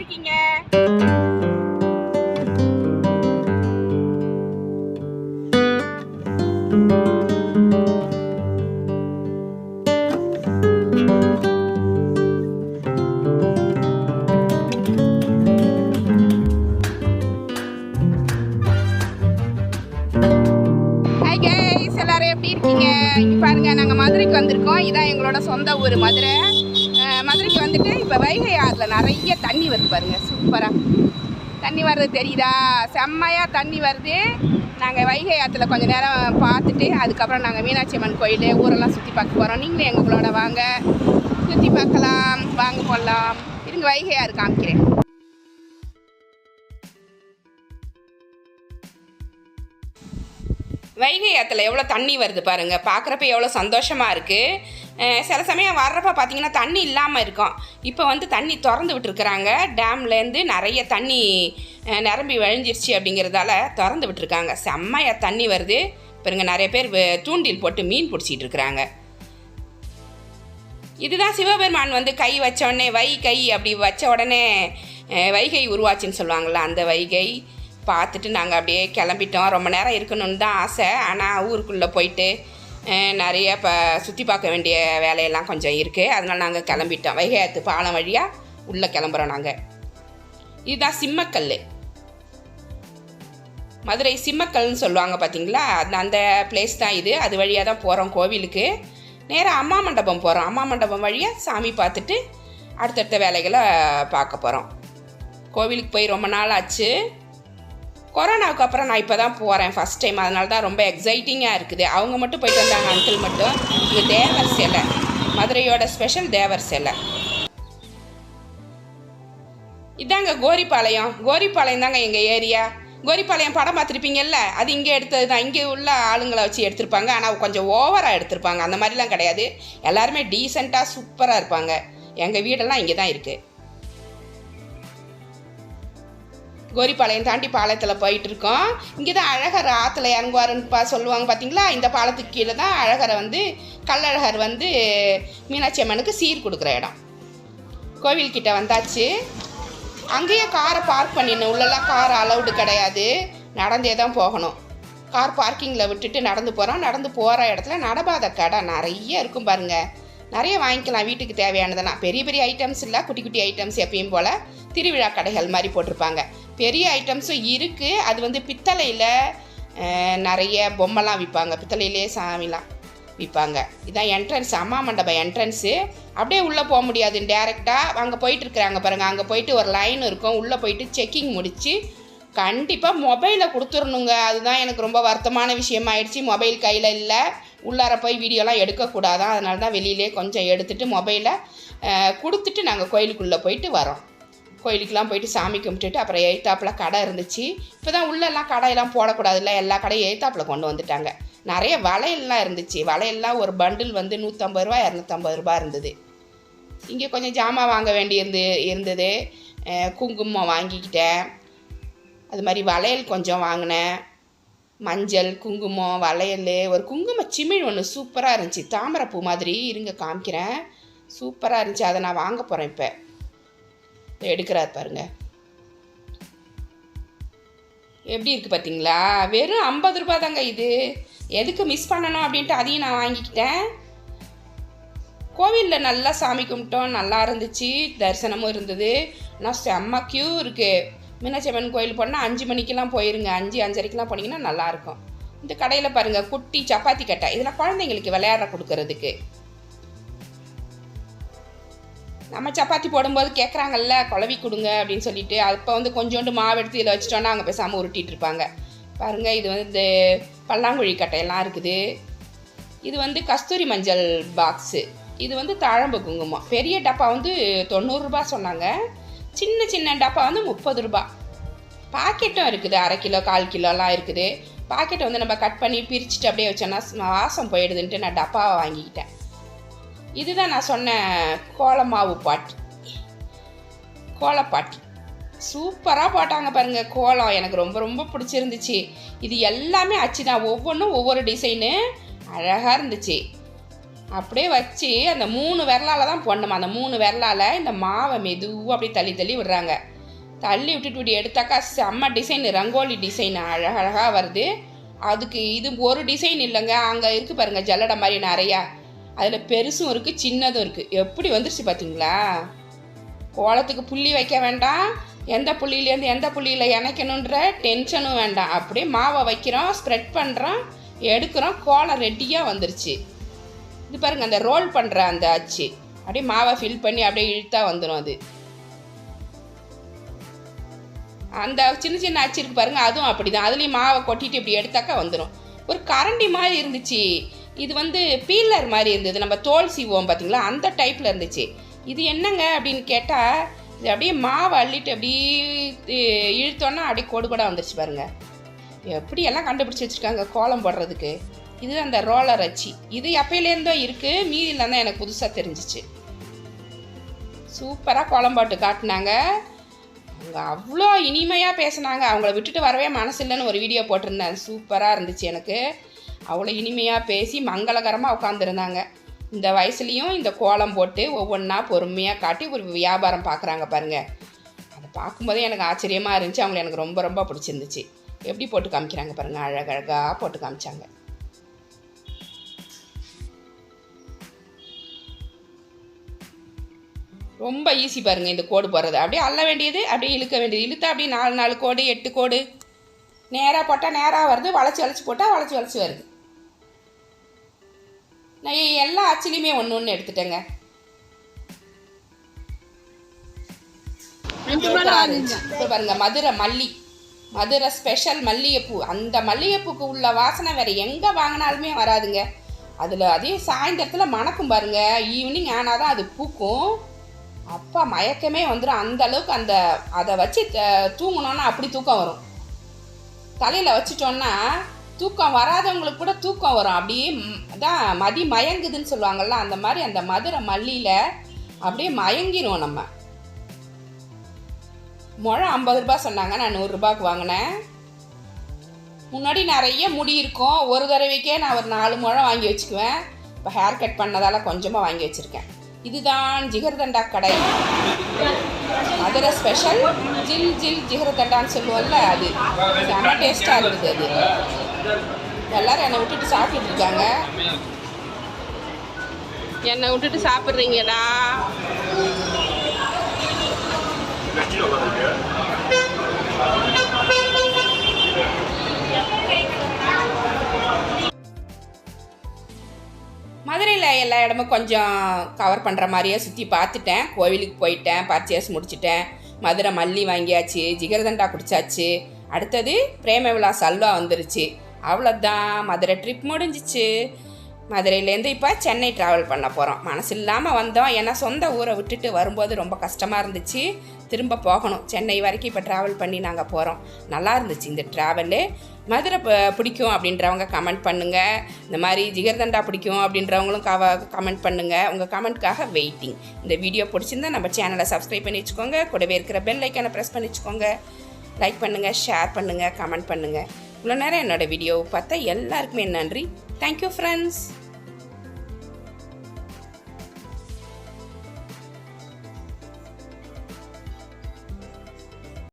இருக்கீங்க எப்படி இருக்கீங்க? பாருங்க நாங்கள் மதுரைக்கு வந்திருக்கோம். இதான் எங்களோட சொந்த ஊர் மதுரை. வந்துட்டு இப்போ வைகை ஆறுல நிறைய தண்ணி வருது பாருங்க சூப்பராக தண்ணி வர்றது தெரியுதா? செம்மையாக தண்ணி வருது. நாங்கள் வைகை ஆற்றுல கொஞ்ச நேரம் பார்த்துட்டு அதுக்கப்புறம் நாங்கள் மீனாட்சி அம்மன் கோயில் ஊரெல்லாம் சுற்றி பார்க்க போகிறோம் நீங்களும் எங்களோட வாங்க. சுற்றி பார்க்கலாம். வாங்க போடலாம் இருங்க வைகை ஆறு காமிக்கிறேன். வைகை ஆற்றுல எவ்வளோ தண்ணி வருது பாருங்கள் பார்க்குறப்ப எவ்வளோ சந்தோஷமாக இருக்குது சில சமயம் வர்றப்ப பார்த்தீங்கன்னா தண்ணி இல்லாமல் இருக்கும். இப்போ வந்து தண்ணி திறந்து விட்டுருக்குறாங்க. டேம்லேருந்து நிறைய தண்ணி நிரம்பி வழிஞ்சிருச்சு அப்படிங்கிறதால திறந்து விட்டுருக்காங்க. செம்மையாக தண்ணி வருது. பாருங்க நிறைய பேர் தூண்டில் போட்டு மீன் பிடிச்சிட்டு இருக்கிறாங்க. இதுதான் சிவபெருமான் வந்து கை வச்ச உடனே வை கை அப்படி வச்ச உடனே வைகை உருவாச்சுன்னு சொல்லுவாங்கள்ல அந்த வைகை. பார்த்துட்டு நாங்கள் அப்படியே கிளம்பிட்டோம். ரொம்ப நேரம் இருக்கணும்னு தான் ஆசை. ஆனால் ஊருக்குள்ளே போயிட்டு நிறைய இப்போ சுற்றி பார்க்க வேண்டிய வேலையெல்லாம் கொஞ்சம் இருக்குது அதனால் நாங்கள் கிளம்பிட்டோம். வைகையாத்து பாலம் வழியாக உள்ளே கிளம்புறோம் நாங்கள் இதுதான் சிம்மக்கல் மதுரை சிம்மக்கல்னு சொல்லுவாங்க பார்த்தீங்களா அந்த அந்த பிளேஸ் தான் இது. அது வழியாக தான் போகிறோம் கோவிலுக்கு. நேராக அம்மா மண்டபம் போகிறோம் அம்மா மண்டபம் வழியாக சாமி பார்த்துட்டு அடுத்தடுத்த வேலைகளை பார்க்க போகிறோம் கோவிலுக்கு போய் ரொம்ப நாள் ஆச்சு. கொரோனாவுக்கு அப்புறம் நான் இப்போ தான் போகிறேன் ஃபஸ்ட் டைம் அதனால தான் ரொம்ப எக்ஸைட்டிங்காக இருக்குது. அவங்க மட்டும் போயிட்டு வந்தாங்க அங்கிள் மட்டும். இது தேவர் சிலை. மதுரையோட ஸ்பெஷல் தேவர் சிலை. இதாங்க கோரிப்பாளையம். கோரிப்பாளையம் தாங்க எங்கள் ஏரியா கோரிப்பாளையம் படம் பார்த்துருப்பீங்கல்ல? அது இங்கே எடுத்தது தான். இங்கே உள்ள ஆளுங்களை வச்சு எடுத்திருப்பாங்க. ஆனால் கொஞ்சம் ஓவராக எடுத்திருப்பாங்க. அந்த மாதிரிலாம் கிடையாது. எல்லாருமே டீசெண்டாக சூப்பராக இருப்பாங்க. எங்கள் வீடெல்லாம் இங்கே தான் இருக்குது கோரிப்பாளையம் தாண்டி பாளையத்தில் போயிட்டு இருக்கோம் இங்கே தான் அழகர் ஆற்றுல இறங்குவாருன்னு பா சொல்லுவாங்க பார்த்தீங்களா இந்த பாலத்துக்கு கீழே தான் அழகரை வந்து கள்ளழகர் வந்து மீனாட்சி அம்மனுக்கு சீர் கொடுக்குற இடம். கோவில்கிட்ட வந்தாச்சு. அங்கேயே காரை பார்க் பண்ணிடணும். உள்ளெல்லாம் கார் அலௌடு கிடையாது. நடந்தே தான் போகணும். கார் பார்க்கிங்கில் விட்டுட்டு நடந்து போகிறோம் நடந்து போகிற இடத்துல நடபாத கடை நிறைய இருக்கும் பாருங்கள் நிறைய வாங்கிக்கலாம். வீட்டுக்கு தேவையானதெல்லாம். பெரிய பெரிய ஐட்டம்ஸ் இல்லை. குட்டி குட்டி ஐட்டம்ஸ் எப்பயும் போல் திருவிழா கடைகள் மாதிரி போட்டிருப்பாங்க. பெரிய ஐட்டம்ஸும் இருக்குது அது வந்து பித்தளையில் நிறைய பொம்மைலாம் விற்பாங்க பித்தளையிலே சாமிலாம் விற்பாங்க இதான் என்ட்ரன்ஸ் அம்மா மண்டபம் என்ட்ரன்ஸு அப்படியே உள்ளே போக முடியாது. டேரெக்டாக அங்கே போயிட்டுருக்குறாங்க பாருங்கள் அங்கே போயிட்டு ஒரு லைன் இருக்கும். உள்ளே போயிட்டு செக்கிங் முடித்து கண்டிப்பாக மொபைலை கொடுத்துடணுங்க. அதுதான் எனக்கு ரொம்ப வருத்தமான விஷயமாயிடுச்சு மொபைல் கையில் இல்லை. உள்ளார போய் வீடியோலாம் எடுக்கக்கூடாதான். அதனால தான் வெளியிலே கொஞ்சம் எடுத்துகிட்டு மொபைலை கொடுத்துட்டு நாங்கள் கோயிலுக்குள்ளே போயிட்டு வரோம் கோயிலுக்கெலாம் போயிட்டு சாமி கும்பிட்டுட்டு அப்புறம் எய்த்தாப்பில் கடை இருந்துச்சு. இப்போ தான் உள்ளெல்லாம் கடையெல்லாம் போடக்கூடாதுல்ல எல்லா கடையும் எய்த்தாப்பில் கொண்டு வந்துட்டாங்க. நிறைய வளையல்லாம் இருந்துச்சு. வளையல்லாம் ஒரு பண்டில் வந்து நூற்றம்பது ரூபா இரநூத்தம்பது ரூபா இருந்தது. இங்கே கொஞ்சம் ஜாமான் வாங்க வேண்டியிருந்து இருந்தது. குங்குமம் வாங்கிக்கிட்டேன். அது மாதிரி வளையல் கொஞ்சம் வாங்கினேன். மஞ்சள் குங்குமம் வளையல் ஒரு குங்கும சிமிழ் ஒன்று சூப்பராக இருந்துச்சு. தாமரை பூ மாதிரி இருங்க காமிக்கிறேன். சூப்பராக இருந்துச்சு. அதை நான் வாங்க போகிறேன் இப்போ. எடுக்கிறார் பாருங்க. எப்படி இருக்குது பார்த்தீங்களா? வெறும் ஐம்பது ரூபாய் தாங்க இது. எதுக்கு மிஸ் பண்ணணும் அப்படின்ட்டு அதையும் நான் வாங்கிக்கிட்டேன். கோவிலில் நல்லா சாமி கும்பிட்டோம். நல்லா இருந்துச்சு. தரிசனமும் இருந்தது. ஆனால் செம்ம க்யூ இருக்குது மீனாட்சி அம்மன் கோயில் போனால் அஞ்சு மணிக்கெல்லாம் போயிருங்க. அஞ்சு அஞ்சரைக்கெல்லாம் போனீங்கன்னா நல்லாயிருக்கும் இந்த கடையில் பாருங்கள் குட்டி சப்பாத்தி கட்டை. இதெல்லாம் குழந்தைங்களுக்கு விளையாட கொடுக்கறதுக்கு. நம்ம சப்பாத்தி போடும்போது கேட்குறாங்கல்ல குழவி கொடுங்க அப்படின்னு சொல்லிட்டு அப்போ வந்து கொஞ்சோண்டு மாவு எடுத்து இதில் வச்சிட்டோன்னா அவங்க பேசாமல் உருட்டிகிட்டு இருப்பாங்க. பாருங்கள் இது வந்து இந்த பல்லாங்குழி கட்டையெல்லாம் இருக்குது. இது வந்து கஸ்தூரி மஞ்சள் பாக்ஸு இது வந்து தாழம்பு குங்குமம். பெரிய டப்பா வந்து தொண்ணூறுரூபா சொன்னாங்க. சின்ன சின்ன டப்பா வந்து முப்பது ரூபா பாக்கெட்டும் இருக்குது அரை கிலோ கால் கிலோலாம் இருக்குது. பாக்கெட்டை வந்து நம்ம கட் பண்ணி பிரிச்சுட்டு அப்படியே வச்சோன்னா வாசம் போயிடுதுன்ட்டு நான் டப்பாவை வாங்கிக்கிட்டேன். இதுதான் நான் சொன்ன கோலமாவு பாட்டி. கோலப்பாட்டி. சூப்பராக போட்டாங்க பாருங்க கோலம். எனக்கு ரொம்ப ரொம்ப பிடிச்சிருந்துச்சு. இது எல்லாமே அச்சு தான் ஒவ்வொன்றும் ஒவ்வொரு டிசைனு அழகாக இருந்துச்சு. அப்படியே வச்சு அந்த மூணு விரலால் தான் போடணுமா? அந்த மூணு விரலால் இந்த மாவை மெதுவாக அப்படியே தள்ளி தள்ளி விடுறாங்க. தள்ளி விட்டுட்டு இப்படி எடுத்தாக்கா செம்ம டிசைன் ரங்கோலி டிசைன் அழகழகாக வருது. அதுக்கு இது ஒரு டிசைன் இல்லைங்க. அங்கே இருக்குது பாருங்கள் ஜல்லடை மாதிரி நிறையா. அதில் பெருசும் இருக்குது சின்னதும் இருக்குது எப்படி வந்துருச்சு பார்த்தீங்களா கோலத்துக்கு புள்ளி வைக்க வேண்டாம். எந்த புள்ளியிலேருந்து எந்த புள்ளியில் இணைக்கணுன்ற டென்ஷனும் வேண்டாம். அப்படியே மாவை வைக்கிறோம் ஸ்ப்ரெட் பண்ணுறோம் எடுக்கிறோம். கோலம் ரெடியாக வந்துருச்சு. இது பாருங்கள் அந்த ரோல் பண்ணுற அந்த அச்சு. அப்படியே மாவை ஃபில் பண்ணி அப்படியே இழுத்தா வந்துடும் அது. அந்த சின்ன சின்ன அச்சு இருக்கு பாருங்கள் அதுவும் அப்படி தான் அதுலேயும் மாவை கொட்டிட்டு இப்படி எடுத்தாக்கா வந்துடும் ஒரு கரண்டி மாதிரி இருந்துச்சு. இது வந்து பீலர் மாதிரி இருந்தது. நம்ம தோல் சீவோம் பார்த்தீங்களா அந்த டைப்பில் இருந்துச்சு. இது என்னங்க அப்படின்னு கேட்டால் இது அப்படியே மாவை அள்ளிட்டு அப்படியே இழுத்தோன்னா அப்படியே கோடு கூட வந்துருச்சு பாருங்க. எப்படியெல்லாம் கண்டுபிடிச்சி வச்சுருக்காங்க கோலம் போடுறதுக்கு? இது அந்த ரோலர் அச்சு. இது எப்பயிலேருந்தோ இருக்குது மீதியில் தான் எனக்கு புதுசாக தெரிஞ்சிச்சு. சூப்பராக கோலம் போட்டு காட்டினாங்க. அவங்க அவ்வளோ இனிமையாக பேசினாங்க. அவங்கள விட்டுட்டு வரவே மனசு இல்லைன்னு ஒரு வீடியோ போட்டிருந்தேன். சூப்பராக இருந்துச்சு எனக்கு. அவ்வளோ இனிமையாக பேசி மங்களகரமாக உட்காந்துருந்தாங்க இந்த வயசுலேயும் இந்த கோலம் போட்டு ஒவ்வொன்றா பொறுமையாக காட்டி ஒரு வியாபாரம் பார்க்குறாங்க பாருங்கள் அதை பார்க்கும்போதே எனக்கு ஆச்சரியமாக இருந்துச்சு. அவங்கள எனக்கு ரொம்ப ரொம்ப பிடிச்சிருந்துச்சு. எப்படி போட்டு காமிக்கிறாங்க பாருங்கள் அழகழகாக போட்டு காமிச்சாங்க. ரொம்ப ஈஸி பாருங்கள் இந்த கோடு போடுறது. அப்படியே அள்ள வேண்டியது அப்படியே இழுக்க வேண்டியது. இழுத்தா அப்படியே நாலு நாலு கோடு எட்டு கோடு. நேராக போட்டால் நேராக வருது வளைச்சி வளைச்சி போட்டால் வளைச்சி வளைச்சி வருது. நான் எல்லா அச்சிலையுமே ஒன்று ஒன்று எடுத்துட்டேங்க. இப்போ பாருங்க மதுரை மல்லி. மதுரை ஸ்பெஷல் மல்லிகைப்பூ. அந்த மல்லிகைப்பூக்கு உள்ள வாசனை வேற எங்கே வாங்கினாலுமே வராதுங்க. அதில் அதே சாயந்தரத்தில் மணக்கும் பாருங்க. ஈவினிங் ஆனால் தான் அது பூக்கும். அப்பா மயக்கமே வந்துடும் அந்த அளவுக்கு அந்த அதை வச்சு த- தூங்குனோன்னா அப்படி தூக்கம் வரும். தலையில் வச்சுட்டோன்னா தூக்கம் வராதவங்களுக்கு கூட தூக்கம் வரும். அப்படியே ம், அதான் மதி மயங்குதுன்னு சொல்லுவாங்கள்ல அந்த மாதிரி அந்த மதுரை மல்லியில் அப்படியே மயங்கிரும் நம்ம. முழம் ஐம்பது ரூபாய் சொன்னாங்க நான் நூறுரூபாய்க்கு வாங்கினேன். முன்னாடி நிறைய முடி இருக்கும். ஒரு தடவைக்கே நான் ஒரு நாலு முழம் வாங்கி வச்சுக்குவேன். இப்போ ஹேர் கட் பண்ணதால் கொஞ்சமாக வாங்கி வச்சுருக்கேன். இதுதான் ஜிகர்தண்டா கடை. மதுரை ஸ்பெஷல் ஜில் ஜில் ஜிகர்தண்டான்னு சொல்லுவோம்ல அது. செம டேஸ்ட்டாக இருக்குது அது. எல்லாரும் என்னை விட்டுட்டு சாப்பிட்டுட்டு இருக்காங்க. என்னை விட்டுட்டு சாப்பிட்றீங்கடா மதுரையில் எல்லா இடமும் கொஞ்சம் கவர் பண்ணுற மாதிரியே சுற்றி பார்த்துட்டேன். கோவிலுக்கு போயிட்டேன் பர்ச்சேஸ் முடிச்சிட்டேன். மதுரை மல்லி வாங்கியாச்சு ஜிகர்தண்டா குடிச்சாச்சு. அடுத்தது பிரேம விழா சல்வா வந்துருச்சு. அவ்வளோதான் மதுரை ட்ரிப் முடிஞ்சிச்சு. மதுரையிலேருந்து இப்போ சென்னை ட்ராவல் பண்ண போகிறோம் மனசு இல்லாமல் வந்தோம். ஏன்னா சொந்த ஊரை விட்டுட்டு வரும்போது ரொம்ப கஷ்டமாக இருந்துச்சு. திரும்ப போகணும். சென்னை வரைக்கும் இப்போ ட்ராவல் பண்ணி நாங்கள் போகிறோம் நல்லா இருந்துச்சு இந்த ட்ராவலு மதுரை ப- பிடிக்கும் அப்படின்றவங்க கமெண்ட் பண்ணுங்கள் இந்த மாதிரி ஜிகர்தண்டா பிடிக்கும் அப்படின்றவங்களும் கவ கமெண்ட் பண்ணுங்கள் உங்கள் கமெண்ட்காக வெயிட்டிங் இந்த வீடியோ பிடிச்சிருந்தா நம்ம சேனலை சப்ஸ்கிரைப் பண்ணி வச்சுக்கோங்க. கூடவே இருக்கிற பெல் ஐக்கானை ப்ரெஸ் பண்ணி வச்சுக்கோங்க. லைக் பண்ணுங்கள் ஷேர் பண்ணுங்கள் கமெண்ட் பண்ணுங்கள் இவ்வளோ நேரம் என்னோடய வீடியோவை பார்த்தா எல்லாருக்குமே நன்றி. Thank you friends